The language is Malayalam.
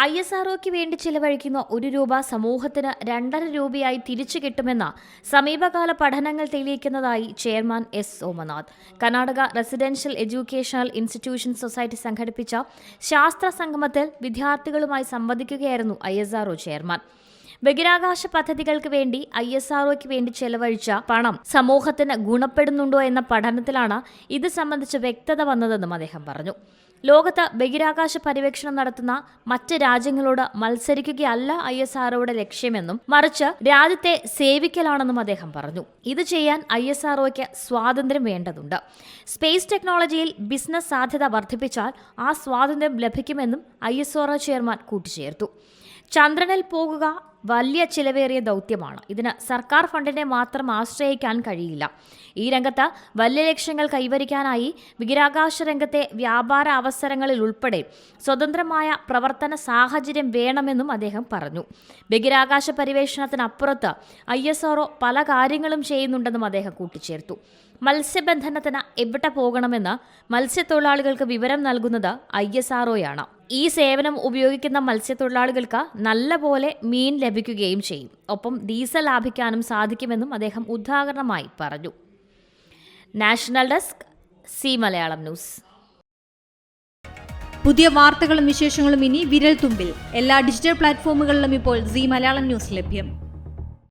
ഐ എസ് ആർഒക്ക് വേണ്ടി ചിലവഴിക്കുന്ന ഒരു രൂപ സമൂഹത്തിന് രണ്ടര രൂപയായി തിരിച്ചു കിട്ടുമെന്ന സമീപകാല പഠനങ്ങൾ തെളിയിക്കുന്നതായി chairman S Somanath. Karnataka residential educational institution society സംഘടിപ്പിച്ച ശാസ്ത്ര സംഗമത്തിൽ വിദ്യാർത്ഥികളുമായി സംവദിക്കുകയായിരുന്നു ഐ ചെയർമാൻ. ബഹിരാകാശ പദ്ധതികൾക്ക് വേണ്ടി ഐ എസ് ആർഒക്ക് വേണ്ടി ചെലവഴിച്ച പണം സമൂഹത്തിന് ഗുണപ്പെടുന്നുണ്ടോ എന്ന പഠനത്തിലാണ് ഇത് സംബന്ധിച്ച് വ്യക്തത വന്നതെന്നും അദ്ദേഹം പറഞ്ഞു. ലോകത്ത് ബഹിരാകാശ പര്യവേക്ഷണം നടത്തുന്ന മറ്റ് രാജ്യങ്ങളോട് മത്സരിക്കുകയല്ല ഐ എസ് ആർഒയുടെ ലക്ഷ്യമെന്നും മറിച്ച് രാജ്യത്തെ സേവിക്കലാണെന്നും അദ്ദേഹം പറഞ്ഞു. ഇത് ചെയ്യാൻ ഐ എസ് ആർഒയ്ക്ക് സ്വാതന്ത്ര്യം വേണ്ടതുണ്ട്. സ്പേസ് ടെക്നോളജിയിൽ ബിസിനസ് സാധ്യത വർദ്ധിപ്പിച്ചാൽ ആ സ്വാതന്ത്ര്യം ലഭിക്കുമെന്നും ഐ എസ് ആർഒ ചെയർമാൻ കൂട്ടിച്ചേർത്തു. ചന്ദ്രനിൽ പോകുക വലിയ ചിലവേറിയ ദൗത്യമാണ്. ഇതിന് സർക്കാർ ഫണ്ടിനെ മാത്രം ആശ്രയിക്കാൻ കഴിയില്ല. ഈ രംഗത്ത് വലിയ ലക്ഷ്യങ്ങൾ കൈവരിക്കാനായി ബഹിരാകാശ രംഗത്തെ വ്യാപാര അവസരങ്ങളിൽ ഉൾപ്പെടെ സ്വതന്ത്രമായ പ്രവർത്തന സാഹചര്യം വേണമെന്നും അദ്ദേഹം പറഞ്ഞു. ബഹിരാകാശ പരിവേഷണത്തിനപ്പുറത്ത് ഐ എസ് ആർഒ പല കാര്യങ്ങളും ചെയ്യുന്നുണ്ടെന്നും അദ്ദേഹം കൂട്ടിച്ചേർത്തു. മത്സ്യബന്ധനത്തിന് എവിടെ പോകണമെന്ന് മത്സ്യത്തൊഴിലാളികൾക്ക് വിവരം നൽകുന്നത് ഐ എസ് ആർഒയാണ് ഈ സേവനം ഉപയോഗിക്കുന്ന മത്സ്യത്തൊഴിലാളികൾക്ക് നല്ലപോലെ മീൻ ലഭിക്കുകയും ചെയ്യും. ഒപ്പം ഡീസൽ ലാഭിക്കാനും സാധിക്കുമെന്നും അദ്ദേഹം ഉദാഹരണമായി പറഞ്ഞു. National desk Zee Malayalam news. പുതിയ വാർത്തകളും വിശേഷങ്ങളും ഇനി വിരൽ തുമ്പിൽ എല്ലാ ഡിജിറ്റൽ പ്ലാറ്റ്ഫോമുകളിലും ഇപ്പോൾ സി മലയാളം ന്യൂസ് ലഭ്യം.